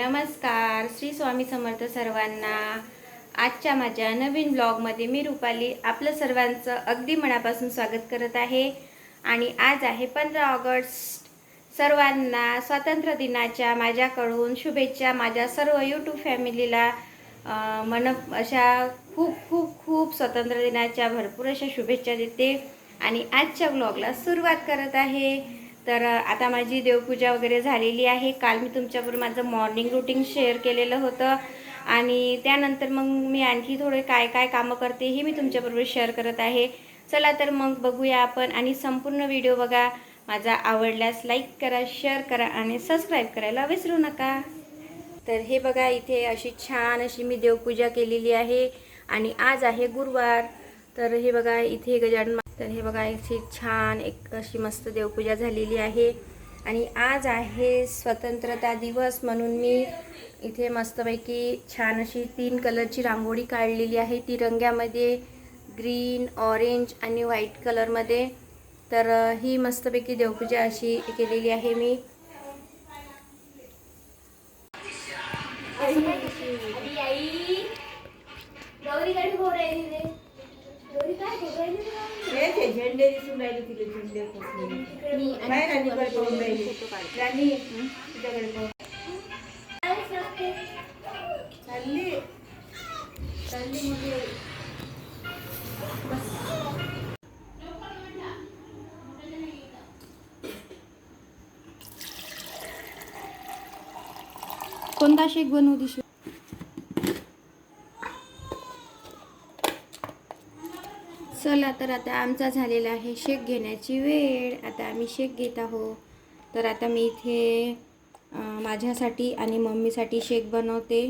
नमस्कार. श्री स्वामी समर्थ सर्वांना. आजच्या माझ्या नवीन ब्लॉगमध्ये मी रुपाली आपलं सर्वांचं अगदी मनापासून स्वागत करत आहे. आणि आज आहे पंधरा ऑगस्ट. सर्वांना स्वातंत्र्य दिनाच्या माझ्याकडून शुभेच्छा माझ्या सर्व यूट्यूब फॅमिलीला. मन अशा खूप खूप खूप स्वातंत्र्य दिनाच्या भरपूर अशा शुभेच्छा देते. आणि आजच्या ब्लॉगला सुरुवात करत आहे. तर आता माझी देवपूजा वगैरे झालेली आहे. काल मी तुमच्याबरोबर माझं मॉर्निंग रुटीन शेअर केलेलं होतं. आणि त्यानंतर मग मी आणखी थोडे काय काय कामं करते हे मी तुमच्याबरोबर शेअर करत आहे. चला तर मग बघूया आपण आणि संपूर्ण व्हिडिओ बघा. माझा आवडल्यास लाईक करा शेअर करा आणि सबस्क्राईब करायला विसरू नका. तर हे बघा इथे अशी छान अशी मी देवपूजा केलेली आहे. आणि आज आहे गुरुवार. तर हे बघा इथे गजानन तर हे बघा इथे छान एक अशी मस्त देवपूजा झालेली आहे. आणि आज आहे स्वतंत्रता दिवस म्हणून मी इथे मस्तपैकी छान अशी तीन कलरची रांगोळी काढलेली आहे. तिरंग्यामध्ये ग्रीन ऑरेंज आणि व्हाईट कलरमध्ये तर ही मस्तपैकी देवपूजा अशी केलेली आहे मी. हे ते झेंडे दिसून राहिले तिथे झेंडे पाहून राहिले. राणी, तुझ्याकडे पाहून. चालली चालली मुली. कोणता शेक बनवू दिशू चला तर आता आमचा झालेला आहे शेक घेण्याची वेळ. आता आम्ही शेक घेत आहोत. तर आता मी इथे माझ्यासाठी आणि मम्मीसाठी शेक बनवते.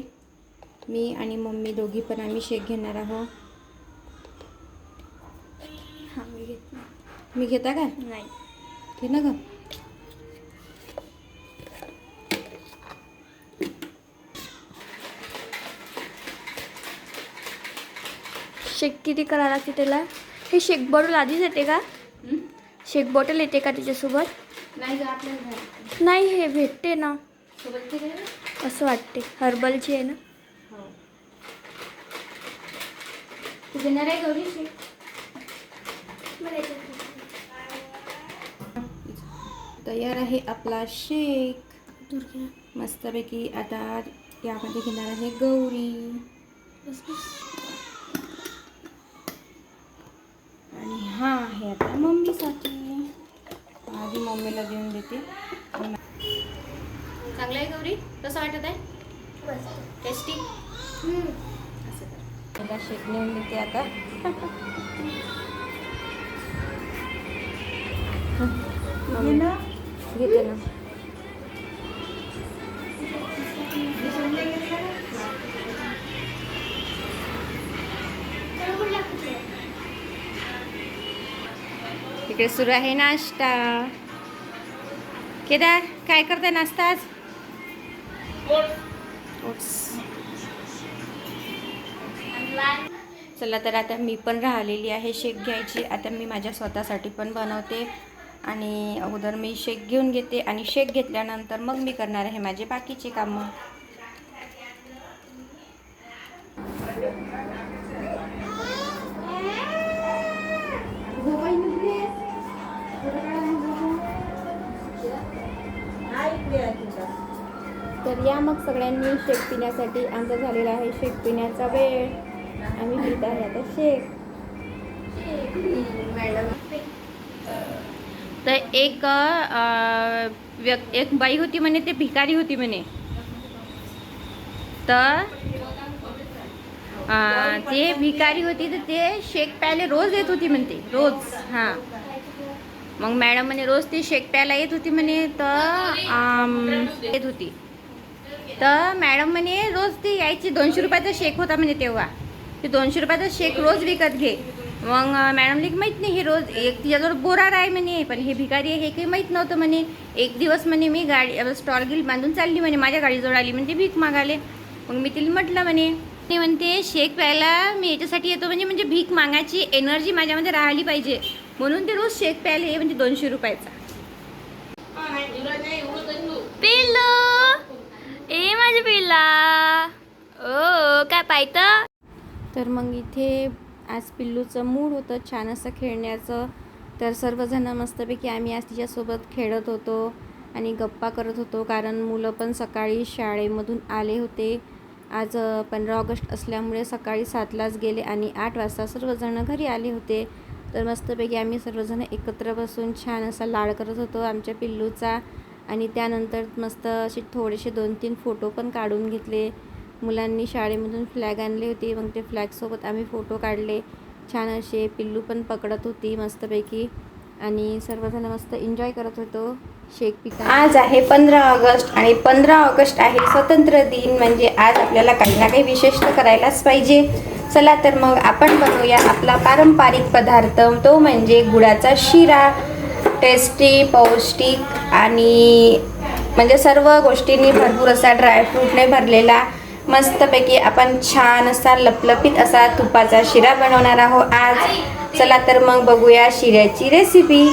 मी आणि मम्मी दोघी पण आम्ही शेक घेणार आहोत. हां मी घेत मी घेता का? नाही. घे ना ग. शेक किती करावं लागते त्याला? हे शेक बॉटल आधीच येते का? शेक बॉटल येते का त्याच्यासोबत नाही ग आपल्याला नाही हे भेटते ना. असं वाटते. हर्बलची आहे ना. हो. आहे गौरी शेक? तयार आहे आपला शेक. मस्तपैकी आता यामध्ये घेणार आहे गौरी आणि हा आहे आता मम्मीसाठी. आधी मम्मीला देऊन देते. चांगलं आहे गौरी? कसं वाटत आहे? टेस्टी असं शेक नेऊन देते आता. घेते ना. तिकडे सुरू आहे नाश्ता. केदार काय करताय नाश्ता आज? चला तर आता मी पण राहिलेली आहे शेक घ्यायची. आता मी माझ्या स्वतःसाठी पण बनवते आणि अगोदर मी शेक घेऊन घेते आणि शेक घेतल्यानंतर मग मी करणार आहे माझे बाकीचे कामं. तर या मग सगळ्यांनी शेक पिण्यासाठी आमचा झालेला आहे शेक पिण्याचा वेळ. आम्ही पित आहे आता शेक. तर एक व्यक् एक बाई होती म्हणे ते भिकारी होती म्हणे. तर ते भिकारी होती तर ते शेक प्यायला रोज येत होती म्हणते रोज हां. मग मॅडम म्हणे रोज ती शेक प्यायला येत होती म्हणे तर येत होती. तर मॅडम म्हणे रोज ती यायची. दोनशे रुपयाचा शेक होता म्हणे तेव्हा. ते दोनशे रुपयाचा शेक रोज विकत घे. मग मॅडमला माहीत नाही हे रोज. एक तिच्याजवळ बोरार आहे म्हणे पण हे भिकारी आहे हे काही माहीत नव्हतं म्हणे. एक दिवस म्हणे मी गाडी स्टॉल गिल बांधून चालली म्हणे. माझ्या गाडीजवळ आली म्हणते भीक मागाले मग मी तिला म्हटलं म्हणे ते म्हणते शेक प्यायला मी याच्यासाठी येतो म्हणजे म्हणजे भीक मागायची एनर्जी माझ्यामध्ये राहिली पाहिजे. म्हणून ते रोज शेक प्यायला ये म्हणजे दोनशे रुपयाचा. पिल्लू ए माझी माझ्या पिल्ला ओ काय पाहतं तर मग इथे आज पिल्लूचं मूड होतं छान असं खेळण्याचं. तर सर्वजण मस्तपैकी आम्ही आज तिच्यासोबत खेळत होतो आणि गप्पा करत होतो कारण मुलं पण सकाळी शाळेमधून आले होते. आज पंधरा ऑगस्ट असल्यामुळे सकाळी सातलाच गेले आणि आठ वाजता सर्वजण घरी आले होते. तर मस्तपैकी आम्ही सर्वजण एकत्र बसून छान असा लाड करत होतो आमच्या पिल्लूचा. आणि त्यानंतर मस्त असे थोडेसे दोन तीन फोटो पण काढून घेतले. मुलांनी शाळेमधून फ्लॅग आणले होते. मग ते फ्लॅगसोबत आम्ही फोटो काढले. छान असे पिल्लू पण पकडत होती मस्तपैकी. आणि सर्वजण मस्त एन्जॉय करत होतो. शेक पिका आज आहे पंधरा ऑगस्ट आणि पंधरा ऑगस्ट आहे स्वतंत्र दिन. म्हणजे आज आपल्याला काही ना काही विशेष तर करायलाच पाहिजे. चला तर मग आपण बनवूया आपला पारंपरिक पदार्थ. तो म्हणजे गुळाचा शिरा. टेस्टी पौष्टिक आणि म्हणजे सर्व गोष्टींनी भरपूर असा ड्रायफ्रूटने भरलेला मस्तपैकी आपण छान असा लपलपीत असा तुपाचा शिरा बनवणार आहोत. आज चला तर मग बघूया शिऱ्याची रेसिपी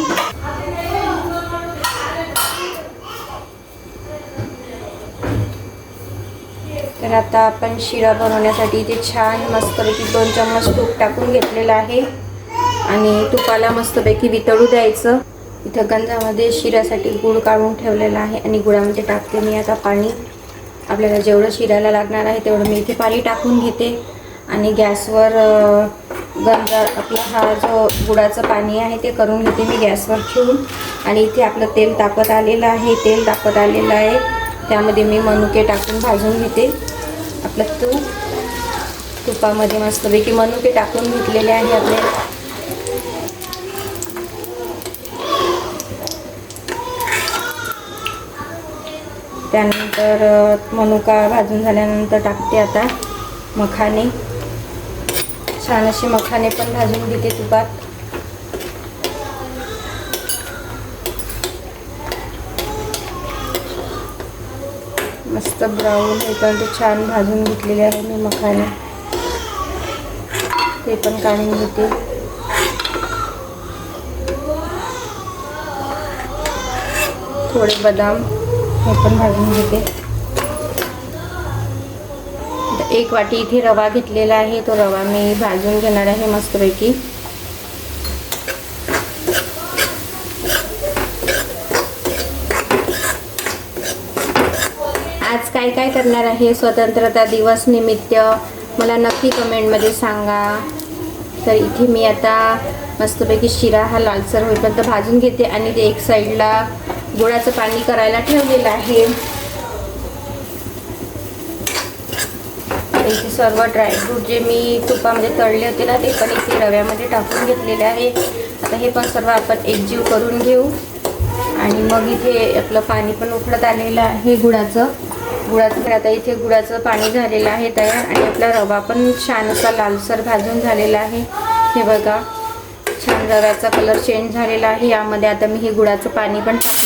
तर आता आपण शिरा बनवण्यासाठी इथे छान मस्तपैकी दोन चम्मच तूप टाकून घेतलेलं आहे. आणि तुपाला मस्तपैकी वितळू द्यायचं. इथं गंजामध्ये शिऱ्यासाठी गूळ काढून ठेवलेला आहे आणि गुळामध्ये टाकते मी आता पाणी. आपल्याला जेवढं शिरायला लागणार आहे तेवढं मी इथे पाणी टाकून घेते. आणि गॅसवर अ, गंजा आपला हा जो गुळाचं पाणी आहे ते करून घेते मी गॅसवर ठेवून. आणि इथे आपलं तेल तापत आलेलं आहे तेल तापत आलेलं आहे. त्यामध्ये मी मनुके टाकून भाजून घेते. आपलं तूप तुपामध्ये मस्तपैकी मनुके टाकून घेतलेले आहे आपले. त्यानंतर मनुका भाजून झाल्यानंतर टाकते आता मखाने. छान असे मखाने पण भाजून घेते तुपात. मस्त ब्राऊन होईपर्यंत छान भाजून घेतलेले आहे मी मखाने. ते पण काढून घेते. थोडे बदाम. हे पण भाजून घेते. एक वाटी इथे रवा घेतलेला आहे. तो रवा मी भाजून घेणार आहे मस्तपैकी. आज काय काय करणार आहे? स्वतंत्रता दिवस निमित्त मला नक्की कमेंटमध्ये सांगा. तर इथे मी आता मस्तपैकी शिरा हा लालसर होईपर्यंत भाजून घेते आणि ते एक साईडला गुळाचं पाणी करायला ठेवलेलं आहे. इथे सर्व ड्रायफ्रूट जे मी तुपामध्ये तळले होते ना ते पण इथे रव्यामध्ये टाकून घेतलेले आहे. आता हे पण सर्व आपण एकजीव करून घेऊ. आणि मग इथे आपलं पाणी पण उकळत आलेलं आहे गुळाचं. गुळाचं आता इथे गुळाचं पाणी झालेलं आहे तयार. आणि आपला रवा पण छान असा लालसर भाजून झालेला आहे. हे बघा छान रव्याचा कलर चेंज झालेला आहे. यामध्ये आता मी हे गुळाचं पाणी पण टाक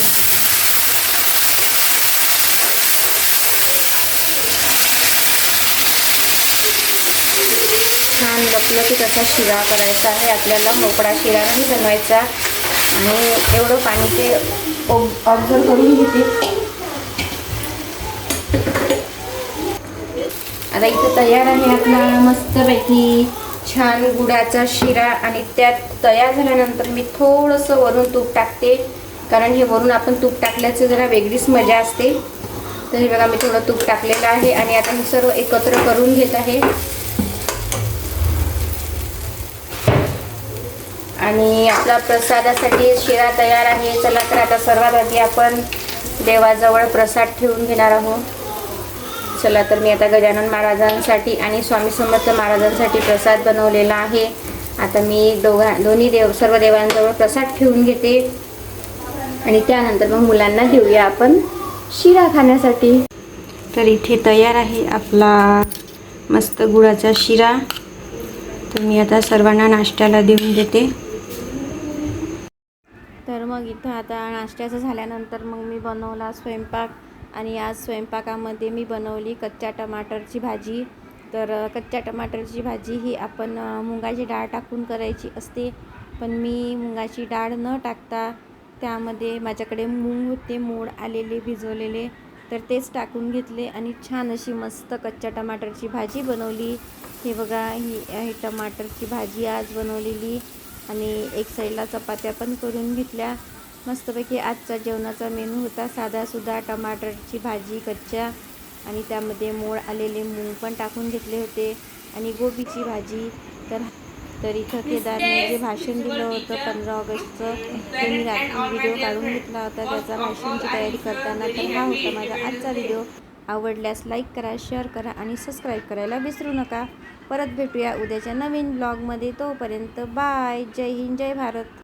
छान लपलपीत असा शिरा करायचा आहे. आपल्याला मोकळा शिरा नाही बनवायचा. आणि एवढं पाणी ते ऑब्झर्व करून घेते. आता इथे तयार आहे आपला मस्तपैकी छान गुडाचा शिरा आणि त्यात तयार झाल्यानंतर मी थोडंसं वरून तूप टाकते. कारण हे वरून आपण तूप टाकल्याचं जरा वेगळीच मजा असते. तर हे बघा मी थोडं तूप टाकलेलं आहे आणि आता हे सर्व एकत्र करून घेत आहे. आणि आपला प्रसादासाठी शिरा तयार आहे. चला तर आता सर्वात आधी आपण देवाजवळ प्रसाद ठेवून घेणार आहोत. चला तर मी आता गजानन महाराजांसाठी आणि स्वामी समर्थ महाराजांसाठी प्रसाद बनवलेला आहे. आता मी दोघा दोन्ही देव सर्व देवांजवळ प्रसाद ठेवून घेते. आणि त्यानंतर मग मुलांना देऊया आपण शिरा खाण्यासाठी. तर इथे तयार आहे आपला मस्त गुळाचा शिरा. तर मी आता सर्वांना नाश्त्याला देऊन देते. तर मग इथं आता नाश्त्याचं झाल्यानंतर मग मी बनवला स्वयंपाक आणि आज स्वयंपाकामध्ये मी बनवली कच्च्या टमाटरची भाजी. तर कच्च्या टमाटरची भाजी ही आपण मुंगाची डाळ टाकून करायची असते. पण मी मुगाची डाळ न टाकता त्यामध्ये माझ्याकडे मूग होते मोड आलेले भिजवलेले तर तेच टाकून घेतले आणि छान अशी मस्त कच्च्या टमाटरची भाजी बनवली. हे बघा ही आहे टमाटरची भाजी आज बनवलेली. आणि एक साईडला चपात्या पण करून घेतल्या. मस्तपैकी आजचा जेवणाचा मेनू होता साधासुद्धा टमाटरची भाजी कच्च्या. आणि त्यामध्ये मोळ आलेले मूग पण टाकून घेतले होते. आणि गोबीची भाजी. तर तर इथं केदारने जे भाषण दिलं होतं पंधरा ऑगस्टचं ते मी रात्री व्हिडिओ काढून घेतला होता. त्याचा भाषणची तयारी करताना तर हा होता माझा आजचा व्हिडिओ. आवडल्यास लाईक करा शेअर करा आणि सबस्क्राईब करायला विसरू नका. परत भेटूया उद्याच्या नवीन ब्लॉगमध्ये तोपर्यंत बाय जय हिंद जय भारत.